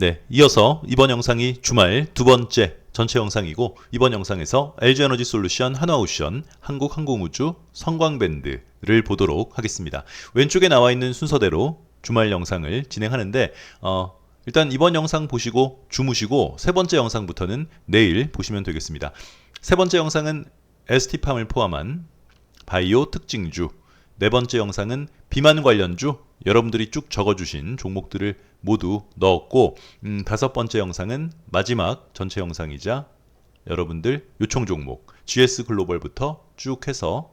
네, 이어서 이번 영상이 주말 두 번째 전체 영상이고 이번 영상에서 LG에너지 솔루션, 한화오션, 한국항공우주, 성광밴드를 보도록 하겠습니다. 왼쪽에 나와 있는 순서대로 주말 영상을 진행하는데 어, 일단 이번 영상 보시고 주무시고 세 번째 영상부터는 내일 보시면 되겠습니다. 세 번째 영상은 ST팜을 포함한 바이오 특징주 네 번째 영상은 비만 관련주 여러분들이 쭉 적어주신 종목들을 모두 넣었고 음, 다섯 번째 영상은 마지막 전체 영상이자 여러분들 요청 종목 GS 글로벌부터 쭉 해서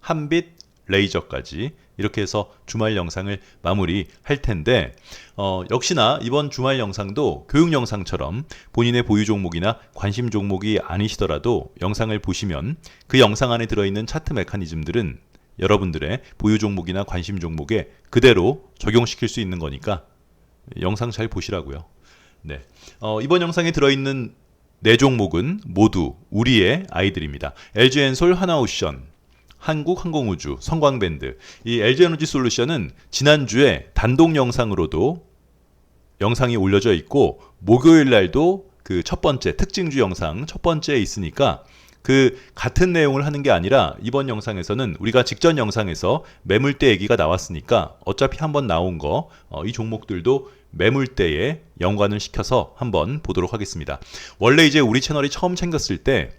한빛 레이저까지 이렇게 해서 주말 영상을 마무리 할 텐데 어, 역시나 이번 주말 영상도 교육 영상처럼 본인의 보유 종목이나 관심 종목이 아니시더라도 영상을 보시면 그 영상 안에 들어있는 차트 메커니즘들은 여러분들의 보유 종목이나 관심 종목에 그대로 적용시킬 수 있는 거니까 영상 잘 보시라고요. 네. 어, 이번 영상에 들어있는 네 종목은 모두 우리의 아이들입니다. LG엔솔 하나오션, 한국항공우주, 성광밴드. 이 LG에너지 솔루션은 지난주에 단독 영상으로도 영상이 올려져 있고 목요일 날도 그 첫 번째 특징주 영상 첫 번째에 있으니까 그 같은 내용을 하는 게 아니라 이번 영상에서는 우리가 직전 영상에서 매물대 얘기가 나왔으니까 어차피 한번 나온 거 이 종목들도 매물대에 연관을 시켜서 한번 보도록 하겠습니다. 원래 이제 우리 채널이 처음 생겼을 때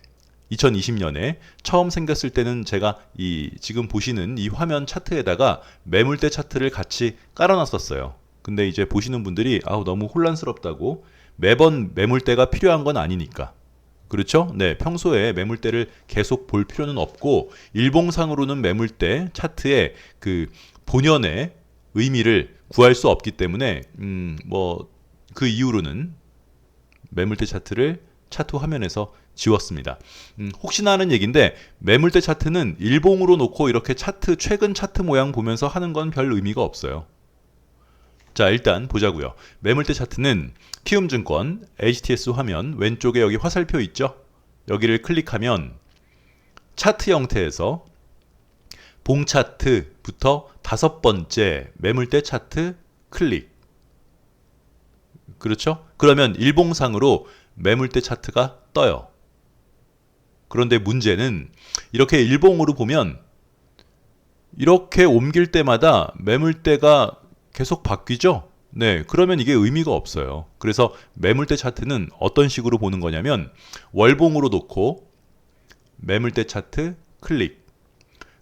2020년에 처음 생겼을 때는 제가 이 지금 보시는 이 화면 차트에다가 매물대 차트를 같이 깔아놨었어요. 근데 이제 보시는 분들이 아우 너무 혼란스럽다고 매번 매물대가 필요한 건 아니니까 그렇죠? 네, 평소에 매물대를 계속 볼 필요는 없고 일봉상으로는 매물대 차트의 그 본연의 의미를 구할 수 없기 때문에 음, 뭐 그 이후로는 매물대 차트를 차트 화면에서 지웠습니다. 음, 혹시나 하는 얘기인데 매물대 차트는 일봉으로 놓고 이렇게 차트 최근 차트 모양 보면서 하는 건 별 의미가 없어요. 자, 일단 보자고요. 매물대 차트는 키움증권 HTS 화면 왼쪽에 여기 화살표 있죠? 여기를 클릭하면 차트 형태에서 봉 차트부터 다섯 번째 매물대 차트 클릭. 그렇죠? 그러면 일봉상으로 매물대 차트가 떠요. 그런데 문제는 이렇게 일봉으로 보면 이렇게 옮길 때마다 매물대가 계속 바뀌죠? 네, 그러면 이게 의미가 없어요. 그래서 매물대 차트는 어떤 식으로 보는 거냐면 월봉으로 놓고 매물대 차트 클릭.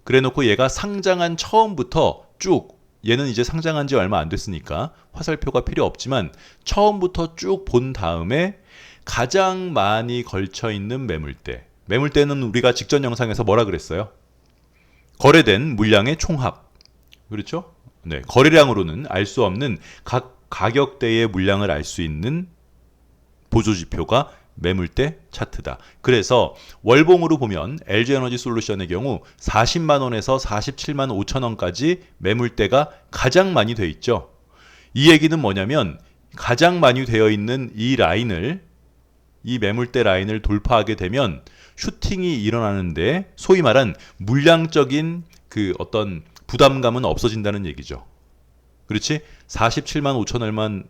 그래 놓고 얘가 상장한 처음부터 쭉 얘는 이제 상장한 지 얼마 안 됐으니까 화살표가 필요 없지만 처음부터 쭉 본 다음에 가장 많이 걸쳐 있는 매물대. 매물대는 우리가 직전 영상에서 뭐라 그랬어요? 거래된 물량의 총합. 그렇죠? 네, 거래량으로는 알 수 없는 각 가격대의 물량을 알 수 있는 보조 지표가 매물대 차트다. 그래서 월봉으로 보면 LG에너지 솔루션의 경우 40만 원에서 47만 5천 원까지 매물대가 가장 많이 돼 있죠. 이 얘기는 뭐냐면 가장 많이 되어 있는 이 라인을 이 매물대 라인을 돌파하게 되면 슈팅이 일어나는데 소위 말한 물량적인 그 어떤 부담감은 없어진다는 얘기죠. 그렇지? 47만 5천 원만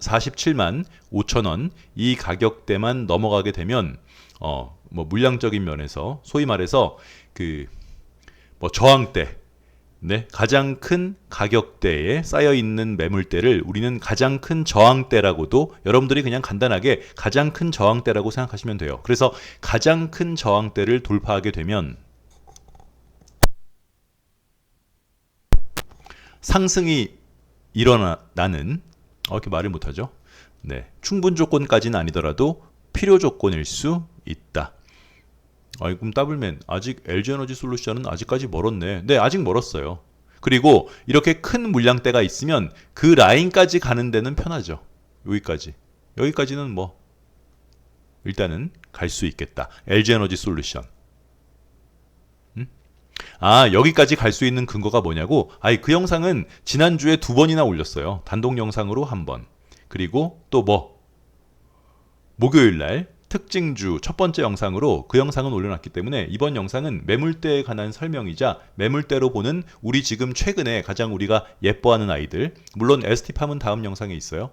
47만 5천 원 이 가격대만 넘어가게 되면 어 뭐 물량적인 면에서 소위 말해서 그 뭐 저항대 네, 가장 큰 가격대에 쌓여 있는 매물대를 우리는 가장 큰 저항대라고도 여러분들이 그냥 간단하게 가장 큰 저항대라고 생각하시면 돼요. 그래서 가장 큰 저항대를 돌파하게 되면 상승이 일어나는 어, 이렇게 말을 못하죠. 네, 충분 조건까지는 아니더라도 필요 조건일 수 있다. 아이 그럼 더블맨 아직 LG에너지 솔루션은 아직까지 멀었네. 네, 아직 멀었어요. 그리고 이렇게 큰 물량대가 있으면 그 라인까지 가는 데는 편하죠. 여기까지. 여기까지는 뭐 일단은 갈 수 있겠다. LG에너지 솔루션. 아, 여기까지 갈 수 있는 근거가 뭐냐고? 아이, 그 영상은 지난주에 두 번이나 올렸어요. 단독 영상으로 한 번. 그리고 또 뭐? 목요일 날 특징주 첫 번째 영상으로 그 영상은 올려놨기 때문에 이번 영상은 매물대에 관한 설명이자 매물대로 보는 우리 지금 최근에 가장 우리가 예뻐하는 아이들 물론 ST팜은 다음 영상에 있어요.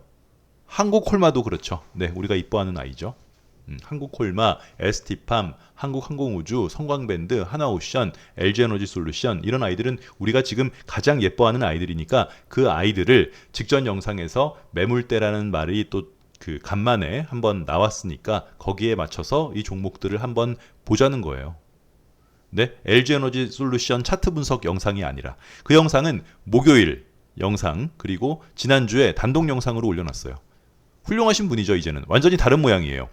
한국 콜마도 그렇죠. 네, 우리가 이뻐하는 아이죠. 음, 한국콜마, ST팜, 한국항공우주, 성광밴드, 하나오션, LG에너지솔루션 이런 아이들은 우리가 지금 가장 예뻐하는 아이들이니까 그 아이들을 직전 영상에서 매물대라는 말이 또 그 간만에 한번 나왔으니까 거기에 맞춰서 이 종목들을 한번 보자는 거예요. 네, LG에너지 솔루션 차트 분석 영상이 아니라 그 영상은 목요일 영상 그리고 지난주에 단독 영상으로 올려놨어요. 훌륭하신 분이죠 이제는 완전히 다른 모양이에요.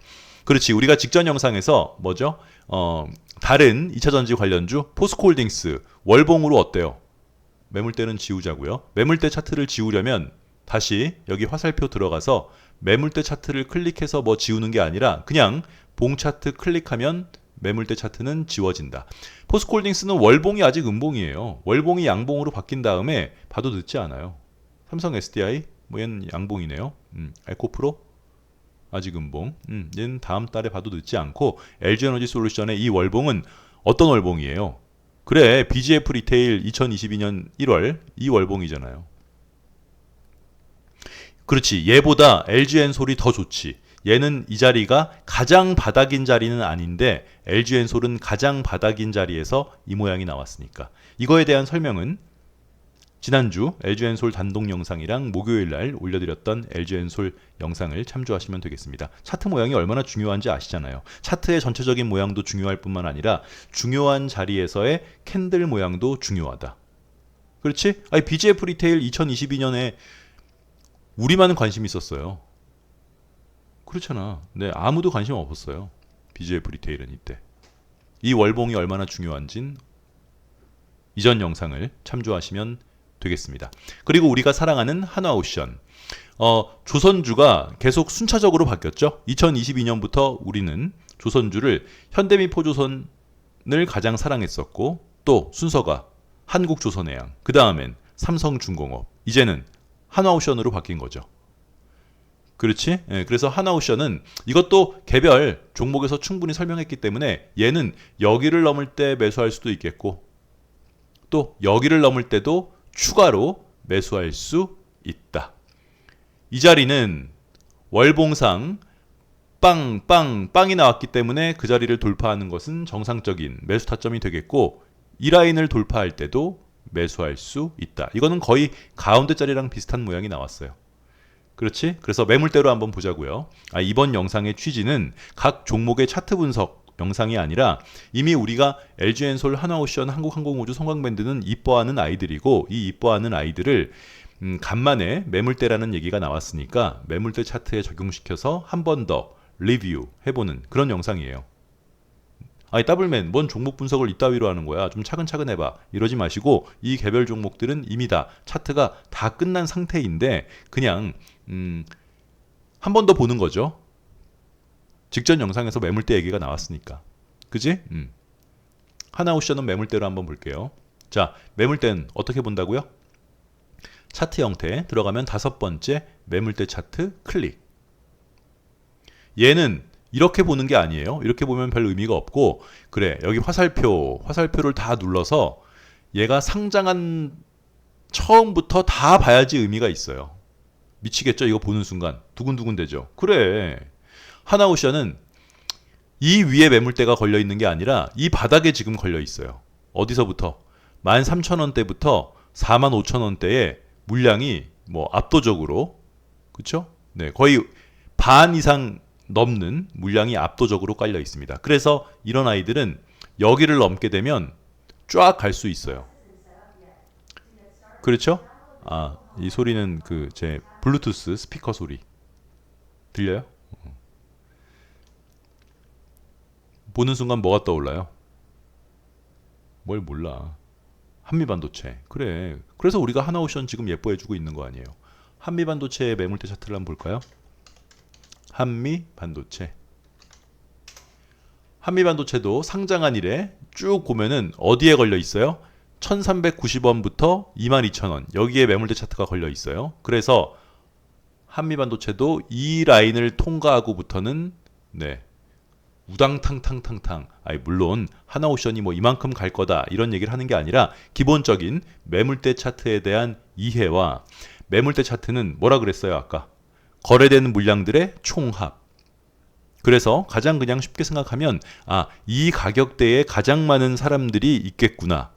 그렇지. 우리가 직전 영상에서 뭐죠? 어, 다른 2차 전지 관련주 포스코홀딩스 월봉으로 어때요? 매물대는 지우자고요. 매물대 차트를 지우려면 다시 여기 화살표 들어가서 매물대 차트를 클릭해서 뭐 지우는 게 아니라 그냥 봉 차트 클릭하면 매물대 차트는 지워진다. 포스코홀딩스는 월봉이 아직 음봉이에요. 월봉이 양봉으로 바뀐 다음에 봐도 늦지 않아요. 삼성 SDI 뭐 얘는 양봉이네요. 음, 에코프로 아직 음봉. 음, 얘는 다음 달에 봐도 늦지 않고 LG에너지 솔루션의 이 월봉은 어떤 월봉이에요? 그래, BGF 리테일 2022년 1월 이 월봉이잖아요. 그렇지. 얘보다 LG엔솔이 더 좋지. 얘는 이 자리가 가장 바닥인 자리는 아닌데 LG엔솔은 가장 바닥인 자리에서 이 모양이 나왔으니까. 이거에 대한 설명은 지난주 LG엔솔 단독 영상이랑 목요일 날 올려드렸던 LG엔솔 영상을 참조하시면 되겠습니다. 차트 모양이 얼마나 중요한지 아시잖아요. 차트의 전체적인 모양도 중요할 뿐만 아니라 중요한 자리에서의 캔들 모양도 중요하다. 그렇지? 아니 BGF 리테일 2022년에 우리만 관심 있었어요. 그렇잖아. 네, 아무도 관심 없었어요. BGF 리테일은 이때. 이 월봉이 얼마나 중요한진 이전 영상을 참조하시면 되겠습니다. 그리고 우리가 사랑하는 하나오션. 어, 조선주가 계속 순차적으로 바뀌었죠. 2022년부터 우리는 조선주를 현대미포조선을 가장 사랑했었고 또 순서가 한국조선해양, 그 다음엔 삼성중공업, 이제는 하나오션으로 바뀐 거죠. 그렇지? 예, 그래서 하나오션은 이것도 개별 종목에서 충분히 설명했기 때문에 얘는 여기를 넘을 때 매수할 수도 있겠고 또 여기를 넘을 때도 추가로 매수할 수 있다. 이 자리는 월봉상 빵, 빵, 빵이 나왔기 때문에 그 자리를 돌파하는 것은 정상적인 매수 타점이 되겠고 이 라인을 돌파할 때도 매수할 수 있다. 이거는 거의 가운데 자리랑 비슷한 모양이 나왔어요. 그렇지? 그래서 매물대로 한번 보자고요. 아, 이번 영상의 취지는 각 종목의 차트 분석 영상이 아니라 이미 우리가 LG엔솔, 하나오션, 한국항공우주, 성광밴드는 이뻐하는 아이들이고 이 이뻐하는 아이들을 음, 간만에 매물대라는 얘기가 나왔으니까 매물대 차트에 적용시켜서 한 번 더 리뷰 해보는 그런 영상이에요. 아니 더블맨 뭔 종목 분석을 이따위로 하는 거야? 좀 차근차근 해봐. 이러지 마시고 이 개별 종목들은 이미 다 차트가 다 끝난 상태인데 그냥 음, 한 번 더 보는 거죠 직전 영상에서 매물대 얘기가 나왔으니까. 그지? 음. 하나 옵션은 매물대로 한번 볼게요. 자, 매물대는 어떻게 본다고요? 차트 형태 들어가면 다섯 번째 매물대 차트 클릭. 얘는 이렇게 보는 게 아니에요. 이렇게 보면 별 의미가 없고 그래 여기 화살표 화살표를 다 눌러서 얘가 상장한 처음부터 다 봐야지 의미가 있어요. 미치겠죠? 이거 보는 순간 두근두근 되죠. 그래 하나오션은 이 위에 매물대가 걸려 있는 게 아니라 이 바닥에 지금 걸려 있어요. 어디서부터? 13,000원대부터 45,000원대에 물량이 뭐 압도적으로 그렇죠? 네, 거의 반 이상 넘는 물량이 압도적으로 깔려 있습니다. 그래서 이런 아이들은 여기를 넘게 되면 쫙 갈 수 있어요. 그렇죠? 아, 이 소리는 그 제 블루투스 스피커 소리 들려요? 보는 순간 뭐가 떠올라요? 뭘 몰라. 한미반도체. 그래. 그래서 우리가 하나오션 지금 예뻐해주고 있는 거 아니에요. 한미반도체의 매물대 차트를 한번 볼까요? 한미반도체. 한미반도체도 상장한 이래 쭉 보면은 어디에 걸려 있어요? 1390원부터 22,000원. 여기에 매물대 차트가 걸려 있어요. 그래서 한미반도체도 이 라인을 통과하고부터는 네, 우당탕탕탕탕. 아니 물론 하나오션이 뭐 이만큼 갈 거다 이런 얘기를 하는 게 아니라 기본적인 매물대 차트에 대한 이해와 매물대 차트는 뭐라 그랬어요 아까 거래되는 물량들의 총합. 그래서 가장 그냥 쉽게 생각하면 아, 이 가격대에 가장 많은 사람들이 있겠구나.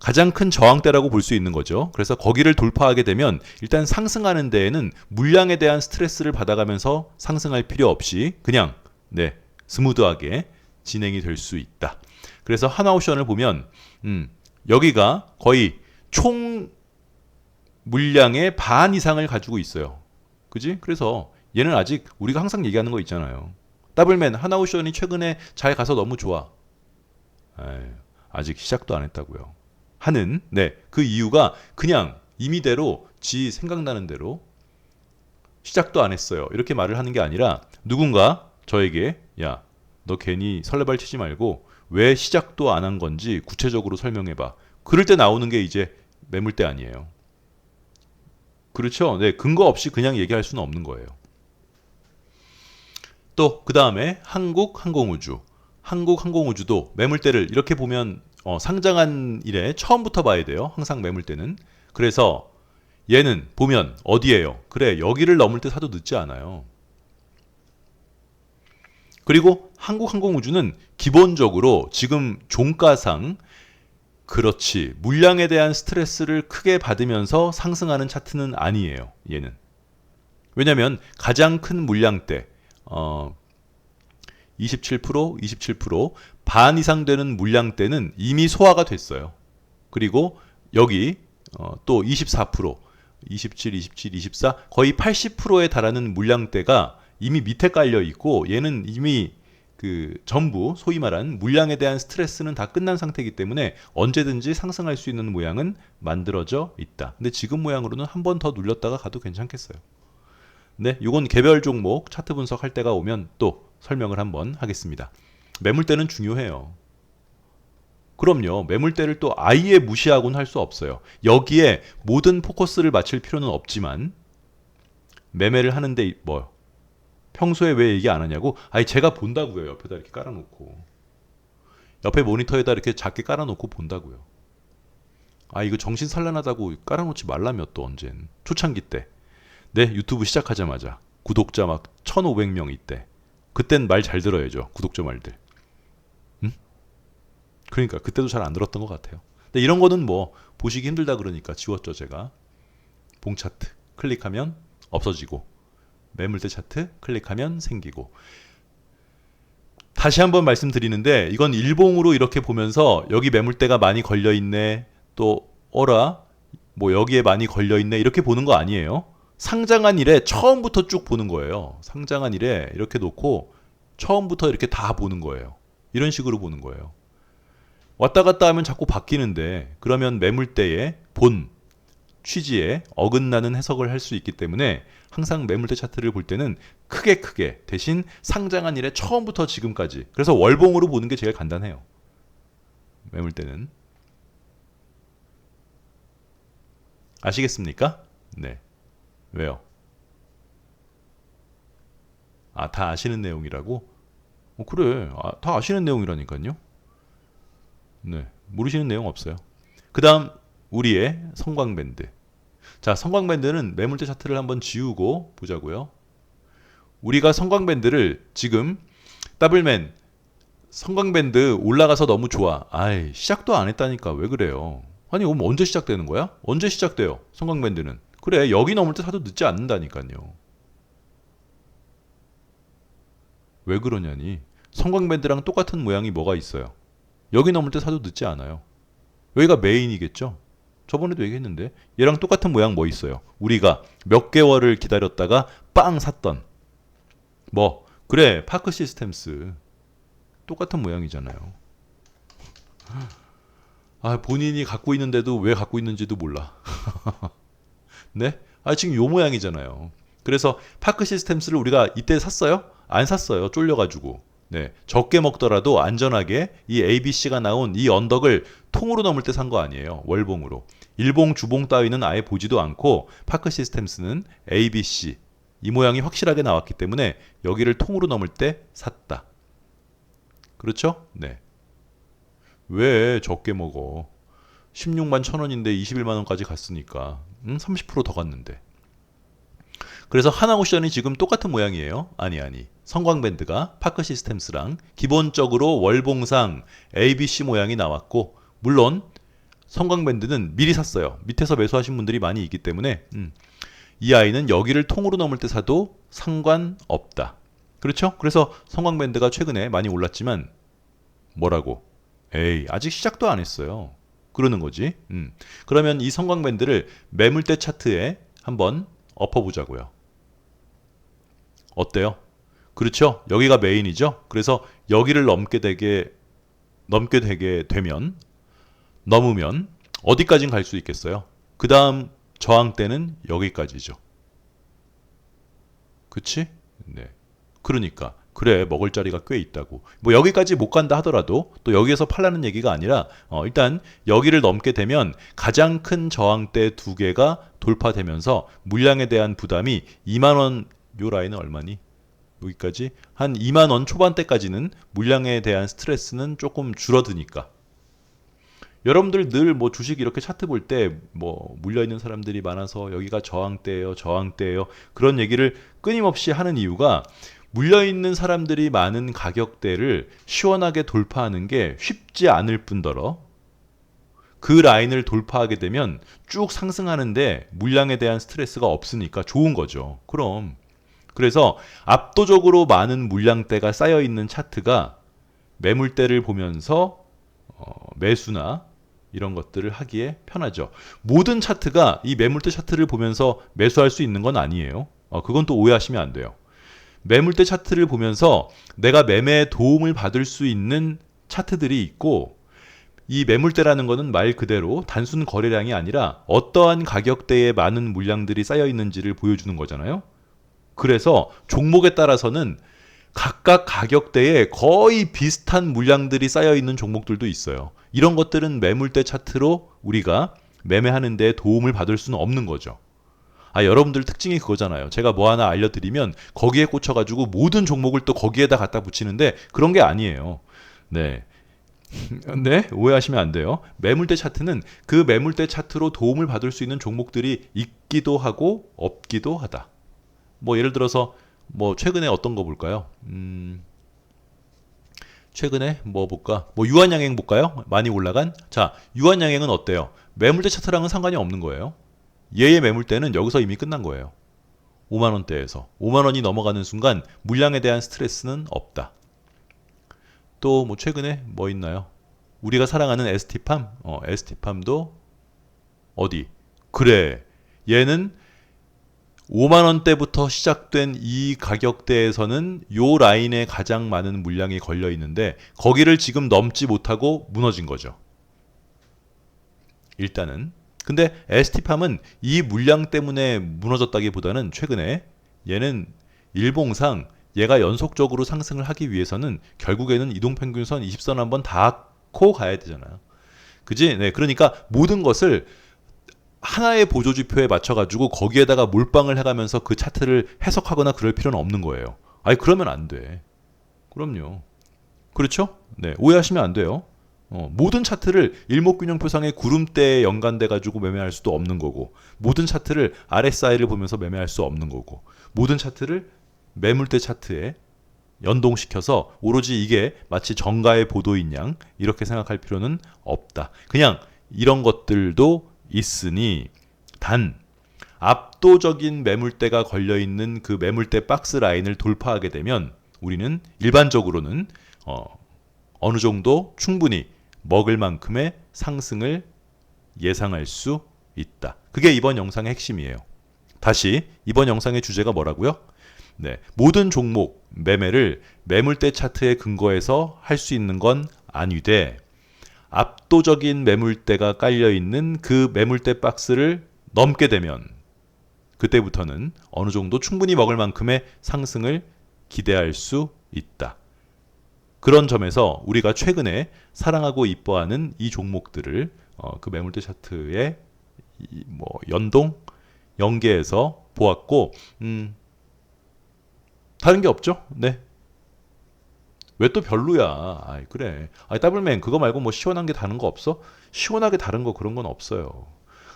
가장 큰 저항대라고 볼 수 있는 거죠. 그래서 거기를 돌파하게 되면 일단 상승하는 데에는 물량에 대한 스트레스를 받아가면서 상승할 필요 없이 그냥 네, 스무드하게 진행이 될 수 있다. 그래서 하나오션을 보면 음, 여기가 거의 총 물량의 반 이상을 가지고 있어요. 그지? 그래서 얘는 아직 우리가 항상 얘기하는 거 있잖아요. 더블맨 하나오션이 최근에 잘 가서 너무 좋아. 에이, 아직 시작도 안 했다고요. 하는 네 그 이유가 그냥 임의대로 지 생각나는 대로 시작도 안 했어요. 이렇게 말을 하는 게 아니라 누군가 저에게 야 너 괜히 설레발 치지 말고 왜 시작도 안 한 건지 구체적으로 설명해 봐. 그럴 때 나오는 게 이제 매물대 아니에요. 그렇죠? 네, 근거 없이 그냥 얘기할 수는 없는 거예요. 또 그 다음에 한국 항공우주, 한국 항공우주도 매물대를 이렇게 보면 어, 상장한 이래 처음부터 봐야 돼요. 항상 매물대는. 그래서 얘는 보면 어디예요? 그래 여기를 넘을 때 사도 늦지 않아요. 그리고 한국항공우주는 기본적으로 지금 종가상 그렇지 물량에 대한 스트레스를 크게 받으면서 상승하는 차트는 아니에요. 얘는 왜냐하면 가장 큰 물량대 어, 27%, 27%반 이상 되는 물량대는 이미 소화가 됐어요. 그리고 여기 어, 또 24%, 27, 27, 24 거의 80%에 달하는 물량대가 이미 밑에 깔려 있고 얘는 이미 그 전부 소위 말한 물량에 대한 스트레스는 다 끝난 상태이기 때문에 언제든지 상승할 수 있는 모양은 만들어져 있다. 근데 지금 모양으로는 한 번 더 눌렸다가 가도 괜찮겠어요. 네, 이건 개별 종목 차트 분석할 때가 오면 또 설명을 한번 하겠습니다. 매물대는 중요해요. 그럼요. 매물대를 또 아예 무시하고는 할수 없어요. 여기에 모든 포커스를 맞출 필요는 없지만 매매를 하는데 뭐 평소에 왜 얘기 안 하냐고? 아니 제가 본다고요. 옆에다 이렇게 깔아놓고 옆에 모니터에다 이렇게 작게 깔아놓고 본다고요. 아 이거 정신 산란하다고 깔아놓지 말라며 또 언젠 초창기 때. 네 유튜브 시작하자마자 구독자 막 1,500명 이때. 그땐 말 잘 들어야죠. 구독자 말들. 응? 그러니까 그때도 잘 안 들었던 것 같아요. 근데 이런 거는 뭐 보시기 힘들다 그러니까 지웠죠 제가. 봉 차트 클릭하면 없어지고 매물대 차트 클릭하면 생기고 다시 한번 말씀드리는데 이건 일봉으로 이렇게 보면서 여기 매물대가 많이 걸려 있네 또 어라 뭐 여기에 많이 걸려 있네 이렇게 보는 거 아니에요. 상장한 일에 처음부터 쭉 보는 거예요. 상장한 일에 이렇게 놓고 처음부터 이렇게 다 보는 거예요. 이런 식으로 보는 거예요. 왔다 갔다 하면 자꾸 바뀌는데 그러면 매물대의 본 취지에 어긋나는 해석을 할 수 있기 때문에 항상 매물대 차트를 볼 때는 크게 크게 대신 상장한 일에 처음부터 지금까지 그래서 월봉으로 보는 게 제일 간단해요. 매물대는 아시겠습니까? 네. 왜요? 아, 다 아시는 내용이라고? 어, 그래. 아, 다 아시는 내용이라니까요. 네. 모르시는 내용 없어요. 그 다음, 우리의 성광밴드. 자, 성광밴드는 매물대 차트를 한번 지우고 보자고요. 우리가 성광밴드를 지금 더블맨 성광밴드 올라가서 너무 좋아. 아이, 시작도 안 했다니까 왜 그래요? 아니, 그럼 언제 시작되는 거야? 언제 시작돼요? 성광밴드는. 그래, 여기 넘을 때 사도 늦지 않는다니까요. 왜 그러냐니? 성광밴드랑 똑같은 모양이 뭐가 있어요? 여기 넘을 때 사도 늦지 않아요. 여기가 메인이겠죠? 저번에도 얘기했는데 얘랑 똑같은 모양 뭐 있어요? 우리가 몇 개월을 기다렸다가 빵 샀던 뭐 그래 파크 시스템스 똑같은 모양이잖아요. 아 본인이 갖고 있는데도 왜 갖고 있는지도 몰라. 네? 아 지금 요 모양이잖아요. 그래서 파크 시스템스를 우리가 이때 샀어요? 안 샀어요. 쫄려가지고. 네, 적게 먹더라도 안전하게 이 ABC가 나온 이 언덕을 통으로 넘을 때 산 거 아니에요. 월봉으로. 일봉, 주봉 따위는 아예 보지도 않고 파크 시스템스는 ABC 이 모양이 확실하게 나왔기 때문에 여기를 통으로 넘을 때 샀다. 그렇죠? 네. 왜 적게 먹어? 16만 천 원인데 21만 원까지 갔으니까 음, 30%더 갔는데. 그래서 하나옵션이 지금 똑같은 모양이에요. 아니 아니. 성광밴드가 파크 시스템스랑 기본적으로 월봉상 ABC 모양이 나왔고 물론 성광밴드는 미리 샀어요. 밑에서 매수하신 분들이 많이 있기 때문에 음, 이 아이는 여기를 통으로 넘을 때 사도 상관없다. 그렇죠? 그래서 성광밴드가 최근에 많이 올랐지만 뭐라고? 에이 아직 시작도 안 했어요. 그러는 거지. 음. 그러면 이 성광밴드를 매물대 차트에 한번 엎어보자고요. 어때요? 그렇죠? 여기가 메인이죠. 그래서 여기를 넘게 되게 넘게 되게 되면 넘으면 어디까진 갈 수 있겠어요? 그 다음 저항대는 여기까지죠. 그치? 네. 그러니까 그래 먹을 자리가 꽤 있다고. 뭐 여기까지 못 간다 하더라도 또 여기에서 팔라는 얘기가 아니라 어, 일단 여기를 넘게 되면 가장 큰 저항대 두 개가 돌파되면서 물량에 대한 부담이 2만 원 요 라인은 얼마니? 여기까지 한 2만 원 초반대까지는 물량에 대한 스트레스는 조금 줄어드니까. 여러분들 늘 뭐 주식 이렇게 차트 볼 때 뭐 물려 있는 사람들이 많아서 여기가 저항대예요, 저항대예요. 그런 얘기를 끊임없이 하는 이유가 물려 있는 사람들이 많은 가격대를 시원하게 돌파하는 게 쉽지 않을 뿐더러 그 라인을 돌파하게 되면 쭉 상승하는데 물량에 대한 스트레스가 없으니까 좋은 거죠. 그럼 그래서 압도적으로 많은 물량대가 쌓여 있는 차트가 매물대를 보면서 어, 매수나 이런 것들을 하기에 편하죠. 모든 차트가 이 매물대 차트를 보면서 매수할 수 있는 건 아니에요. 어, 그건 또 오해하시면 안 돼요. 매물대 차트를 보면서 내가 매매에 도움을 받을 수 있는 차트들이 있고 이 매물대라는 것은 말 그대로 단순 거래량이 아니라 어떠한 가격대에 많은 물량들이 쌓여 있는지를 보여주는 거잖아요. 그래서 종목에 따라서는 각각 가격대에 거의 비슷한 물량들이 쌓여 있는 종목들도 있어요. 이런 것들은 매물대 차트로 우리가 매매하는 데 도움을 받을 수는 없는 거죠. 아, 여러분들 특징이 그거잖아요. 제가 뭐 하나 알려드리면 거기에 꽂혀가지고 모든 종목을 또 거기에다 갖다 붙이는데 그런 게 아니에요. 네. 네, 오해하시면 안 돼요. 매물대 차트는 그 매물대 차트로 도움을 받을 수 있는 종목들이 있기도 하고 없기도 하다. 뭐 예를 들어서 뭐 최근에 어떤 거 볼까요? 음, 최근에 뭐 볼까? 뭐 유한양행 볼까요? 많이 올라간? 자, 유한양행은 어때요? 매물대 차트랑은 상관이 없는 거예요. 얘의 매물대는 여기서 이미 끝난 거예요. 5만 원대에서 5만 원이 넘어가는 순간 물량에 대한 스트레스는 없다. 또 뭐 최근에 뭐 있나요? 우리가 사랑하는 ST팜, 어, ST팜도 어디? 그래. 얘는 5만 원대부터 시작된 이 가격대에서는 요 라인에 가장 많은 물량이 걸려 있는데 거기를 지금 넘지 못하고 무너진 거죠. 일단은 근데 ST팜은 이 물량 때문에 무너졌다기보다는 최근에 얘는 일봉상 얘가 연속적으로 상승을 하기 위해서는 결국에는 이동평균선 20선 한번 닿고 가야 되잖아요. 그지? 네, 그러니까 모든 것을 하나의 보조 지표에 맞춰 가지고 거기에다가 몰빵을 해가면서 그 차트를 해석하거나 그럴 필요는 없는 거예요. 아니 그러면 안 돼. 그럼요. 그렇죠? 네, 오해하시면 안 돼요. 어, 모든 차트를 일목균형표상의 구름대에 연관돼 가지고 매매할 수도 없는 거고 모든 차트를 RSI를 보면서 매매할 수 없는 거고 모든 차트를 매물대 차트에 연동시켜서 오로지 이게 마치 정가의 보도인 양 이렇게 생각할 필요는 없다. 그냥 이런 것들도 있으니 단 압도적인 매물대가 걸려 있는 그 매물대 박스 라인을 돌파하게 되면 우리는 일반적으로는 어, 어느 정도 충분히 먹을 만큼의 상승을 예상할 수 있다. 그게 이번 영상의 핵심이에요. 다시 이번 영상의 주제가 뭐라고요? 네, 모든 종목 매매를 매물대 차트에 근거해서 할 수 있는 건 아니되 압도적인 매물대가 깔려 있는 그 매물대 박스를 넘게 되면 그때부터는 어느 정도 충분히 먹을 만큼의 상승을 기대할 수 있다. 그런 점에서 우리가 최근에 사랑하고 이뻐하는 이 종목들을 어, 그 매물대 차트에 뭐 연동 연계해서 보았고 음, 다른 게 없죠. 네. 왜 또 별로야? 아이 그래. 아이 더블맨 그거 말고 뭐 시원한 게 다른 거 없어? 시원하게 다른 거 그런 건 없어요.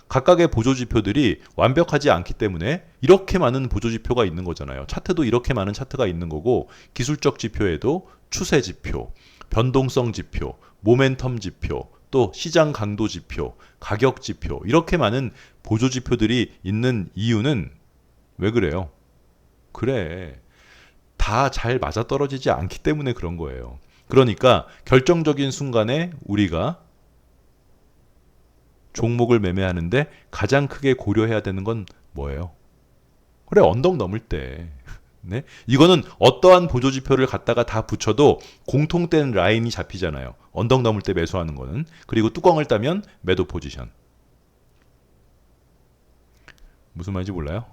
각각의 보조 지표들이 완벽하지 않기 때문에 이렇게 많은 보조 지표가 있는 거잖아요. 차트도 이렇게 많은 차트가 있는 거고 기술적 지표에도 추세 지표, 변동성 지표, 모멘텀 지표, 또 시장 강도 지표, 가격 지표 이렇게 많은 보조 지표들이 있는 이유는 왜 그래요? 그래. 다 잘 맞아떨어지지 않기 때문에 그런 거예요. 그러니까 결정적인 순간에 우리가 종목을 매매하는데 가장 크게 고려해야 되는 건 뭐예요? 그래 언덕 넘을 때. 네? 이거는 어떠한 보조 지표를 갖다가 다 붙여도 공통된 라인이 잡히잖아요. 언덕 넘을 때 매수하는 거는. 그리고 뚜껑을 따면 매도 포지션. 무슨 말인지 몰라요?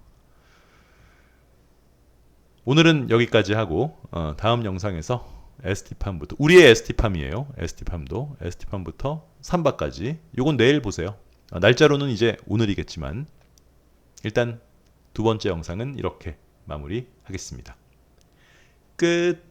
오늘은 여기까지 하고 어, 다음 영상에서 ST팜부터 우리의 ST팜이에요. ST팜도 ST팜부터 3바까지 요건 내일 보세요. 아, 날짜로는 이제 오늘이겠지만 일단 두 번째 영상은 이렇게 마무리하겠습니다. 끝.